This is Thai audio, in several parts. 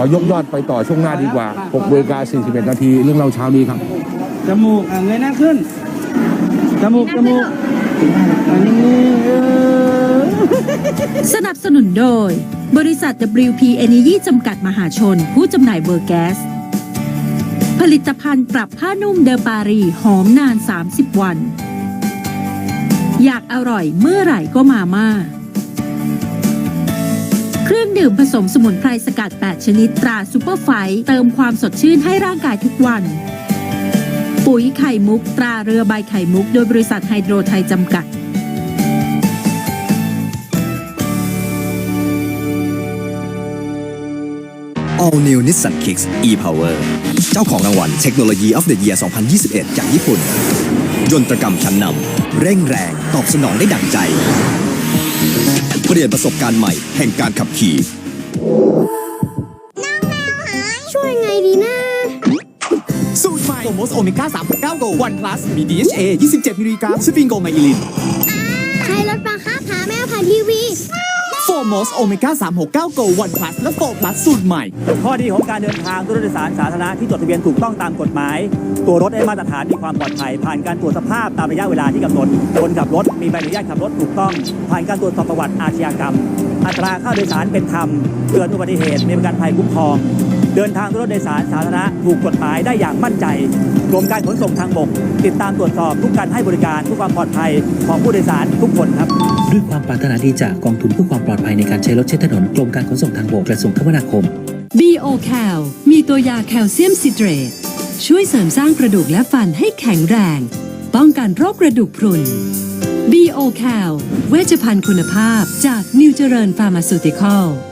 อยกยอดไปต่อช่วงหน้าดีกว่า6เวลา41 นาที เรื่องเราเช้านี้ครับ จมูกอะเงยหน้าขึ้น จมูก จมูกอันนี้เออสนับสนุนโดย บริษัท WP Energy จำกัดมหาชน ผู้จำหน่ายเบอร์แก๊ส ผลิตภัณฑ์ปรับผ้านุ่มเดอปารี หอมนาน 30 วัน อยากอร่อยเมื่อไหร่ก็มาม่า เครื่องดื่มผสมสมุนไพรสกัด 8 ชนิดตราซูเปอร์ไฟท์เติมความสดชื่นให้ร่างกายทุกวัน ปุ๋ยไข่มุกตราเรือใบไข่มุก โดยบริษัทไฮโดรไทยจำกัด All New Nissan Kicks e-Power เจ้าของรางวัลเทคโนโลยี of the Year 2021 จากญี่ปุ่น ยนตรกรรมชั้นนำเร่งแรง ตอบสนองได้ดั่งใจ เปลี่ยนประสบการณ์ใหม่แห่งการขับขี่ช่วยไงดีนะสูตรใหม่โฟมอสโอเมก้า3 9 Go 1 plus มี DHA 27มิลลิกรัมสฟิงโกไมอิลินใครรถบังคับพาแมวผ่านทีวีโฟ มอสโอเมก้า369 Go 1 plus และโฟพลัสสูตรใหม่ ข้อดีของการเดินทางด้วยรถโดยสารสาธารณะที่จดทะเบียนถูกต้องตามกฎหมาย ตัวรถได้มาตรฐานมีความปลอดภัย ผ่านการตรวจสภาพตามระยะเวลาที่กำหนด คนขับรถมีใบอนุญาตขับรถถูกต้อง ผ่านการตรวจสอบประวัติอาชญากรรม อัตราค่าโดยสารเป็นธรรมเกิดอุบัติเหตุมีประกันภัยคุ้มครอง เดินทางด้วยรถโดยสารสาธารณะถูกกฎหมายได้อย่างมั่นใจกรมการขนส่งทางบก ติดตามตรวจสอบทุกการให้บริการทุกความปลอดภัยของผู้โดยสารทุกคนครับด้วยความปรารถนาดีจากกองทุนเพื่อความปลอดภัยในการใช้รถใช้ถนนกรมการขนส่งทางบกกระทรวงคมนาคม BO Cal มีตัวยาแคลเซียมซิเตรตช่วยเสริมสร้างกระดูกและฟันให้แข็งแรง ป้องกันโรคกระดูกพรุน BO Cal เวชภัณฑ์คุณภาพจากนิวเจริญฟาร์มาซูติคอล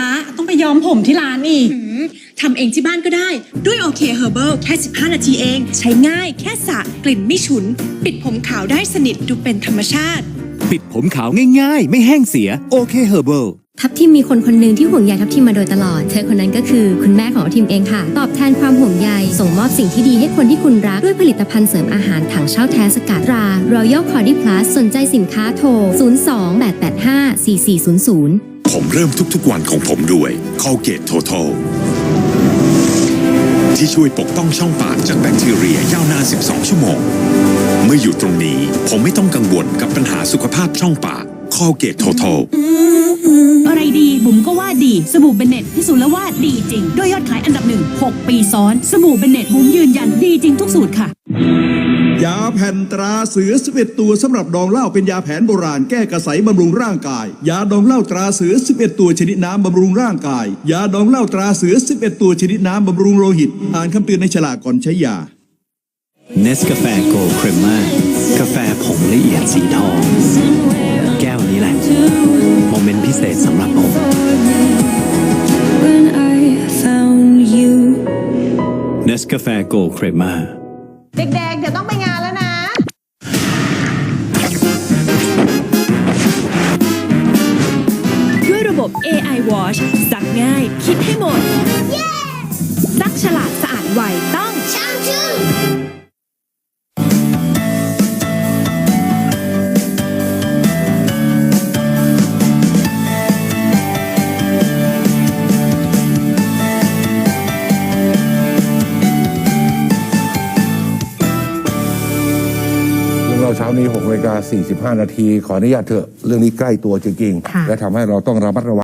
ละต้องไปย้อมผมที่ร้านอีกทำเองที่บ้านก็ได้ด้วยโอเคเฮอร์เบิลแค่ 15 นาทีเอง ใช้ง่ายแค่สระกลิ่นไม่ฉุน ปิดผมขาวได้สนิทดูเป็นธรรมชาติ ปิดผมขาวง่ายๆ ไม่แห้งเสียโอเคเฮอร์เบิลทัพทีมมีคนคนหนึ่งที่ห่วงใยทัพทีมมาโดยตลอด เธอคนนั้นก็คือคุณแม่ของทัพทีมเองค่ะ ตอบแทนความห่วงใย ส่งมอบสิ่งที่ดีให้คนที่คุณรัก ด้วยผลิตภัณฑ์เสริมอาหารถังเช่าแท้สกัดรา Royal c o r d i Plus สนใจสินค้าโทร 02-885-4400 ผมเริ่มทุกๆวันของผมด้วย Colgate Total ที่ช่วยปกป้องช่องปากจากแบคทีเรียยาวนาน 12 ชั่วโมง เมื่ออยู่ตรงนี้ผมไม่ต้องกังวลกับปัญหาสุขภาพช่องปาก Colgate Total อะไรดีบุ๋มก็ว่าดี สบู่เบนเน็ตพิสูจน์แล้วว่าดีจริง ด้วยยอดขายอันดับหนึ่ง 6 ปีซ้อน สบู่เบนเน็ตบุ๋มยืนยันดีจริงทุกสูตรค่ะ ยาแผ่นตราเสือ11ตัวสำหรับดองเหล้าเป็นยาแผนโบราณแก้กระสายบำรุงร่างกาย ยาดองเหล้าตราเสือ11ตัวชนิดน้ำบำรุงร่างกาย ยาดองเหล้าตราเสือ11ตัวชนิดน้ำบำรุงโลหิต อ่านคำเตือนในฉลากก่อนใช้ยาเนสกาแฟโกลด์เครมมากาแฟผงละเอียดสีทอง แก้วนี้แหละโมเมนต์พิเศษสำหรับผมเนสกาแฟโกลด์เครมมาเด็กๆเดี๋ ยวต้องไปงานแล้วนะ ด้วยระบบ AI Wash ซักง่าย คิดให้หมด ซักฉลาด เรื่องเราเช้านี้6เวลา45 นาที ขออนุญาตเถอะ เรื่องนี้ใกล้ตัวจริงค่ะๆและทำให้เราต้องระมัดระวัง